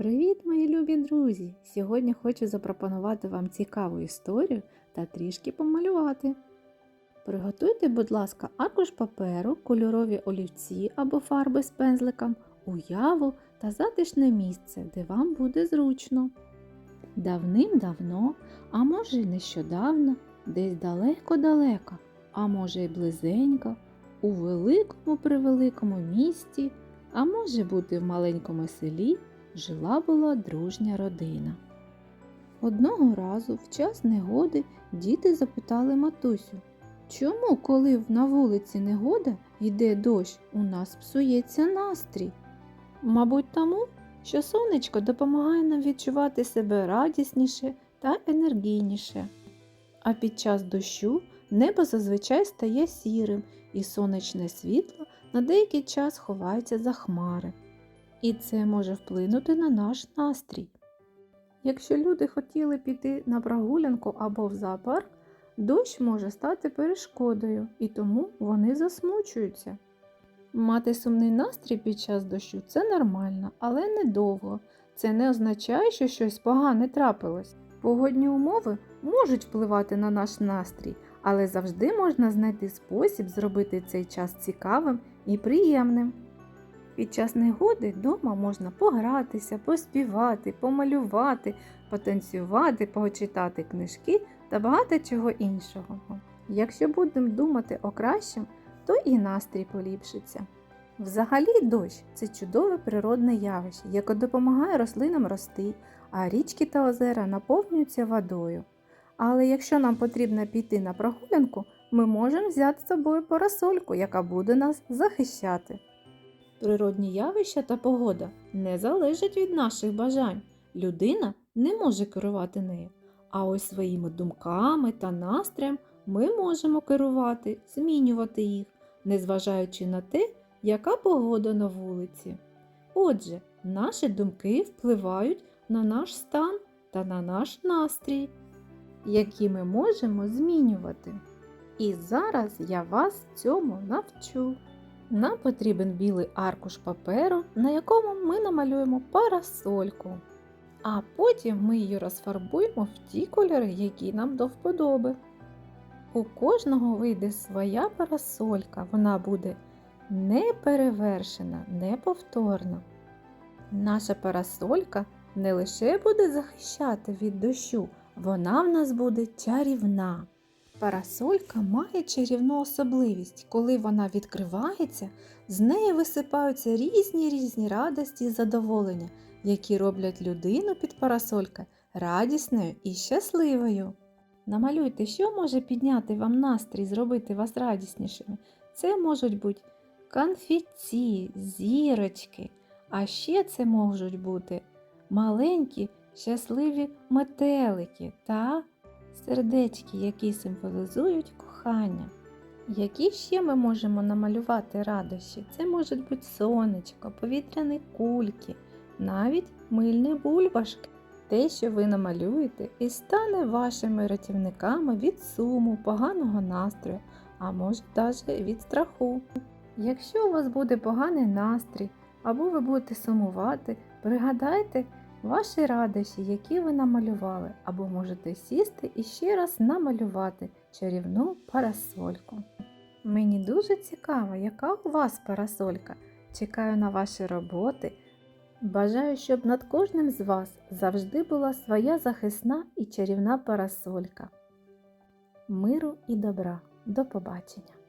Привіт, мої любі друзі! Сьогодні хочу запропонувати вам цікаву історію та трішки помалювати. Приготуйте, будь ласка, аркуш паперу, кольорові олівці або фарби з пензликом, уяву та затишне місце, де вам буде зручно. Давним-давно, а може й нещодавно, десь далеко-далеко, а може й близенько, у великому превеликому місті, а може бути в маленькому селі жила була дружня родина. Одного разу, в час негоди, діти запитали матусю, чому, коли на вулиці негода йде дощ, у нас псується настрій? Мабуть, тому, що сонечко допомагає нам відчувати себе радісніше та енергійніше. А під час дощу небо зазвичай стає сірим, і сонячне світло на деякий час ховається за хмари. І це може вплинути на наш настрій. Якщо люди хотіли піти на прогулянку або в зоопарк, дощ може стати перешкодою, і тому вони засмучуються. Мати сумний настрій під час дощу це нормально, але недовго. Це не означає, що щось погане трапилось. Погодні умови можуть впливати на наш настрій, але завжди можна знайти спосіб зробити цей час цікавим і приємним. Під час негоди вдома можна погратися, поспівати, помалювати, потанцювати, почитати книжки та багато чого іншого. Якщо будемо думати о кращому, то і настрій поліпшиться. Взагалі дощ це чудове природне явище, яке допомагає рослинам рости, а річки та озера наповнюються водою. Але якщо нам потрібно піти на прогулянку, ми можемо взяти з собою парасольку, яка буде нас захищати. Природні явища та погода не залежать від наших бажань. Людина не може керувати нею. А ось своїми думками та настроєм ми можемо керувати, змінювати їх, незважаючи на те, яка погода на вулиці. Отже, наші думки впливають на наш стан та на наш настрій, які ми можемо змінювати. І зараз я вас цьому навчу. Нам потрібен білий аркуш паперу, на якому ми намалюємо парасольку. А потім ми її розфарбуємо в ті кольори, які нам до вподоби. У кожного вийде своя парасолька, вона буде неперевершена, неповторна. Наша парасолька не лише буде захищати від дощу, вона в нас буде чарівна. Парасолька має чарівну особливість. Коли вона відкривається, з неї висипаються різні різні радості і задоволення, які роблять людину під парасолька радісною і щасливою. Намалюйте, що може підняти вам настрій, зробити вас радіснішими. Це можуть бути конфетті, зірочки, а ще це можуть бути маленькі щасливі метелики та сердечки, які символізують кохання. Які ще ми можемо намалювати радощі? Це можуть бути сонечко, повітряні кульки, навіть мильні бульбашки. Те, що ви намалюєте, і стане вашими рятівниками від суму, поганого настрою, а може навіть від страху. Якщо у вас буде поганий настрій, або ви будете сумувати, пригадайте ваші радощі, які ви намалювали, або можете сісти і ще раз намалювати чарівну парасольку. Мені дуже цікаво, яка у вас парасолька. Чекаю на ваші роботи. Бажаю, щоб над кожним з вас завжди була своя захисна і чарівна парасолька. Миру і добра. До побачення!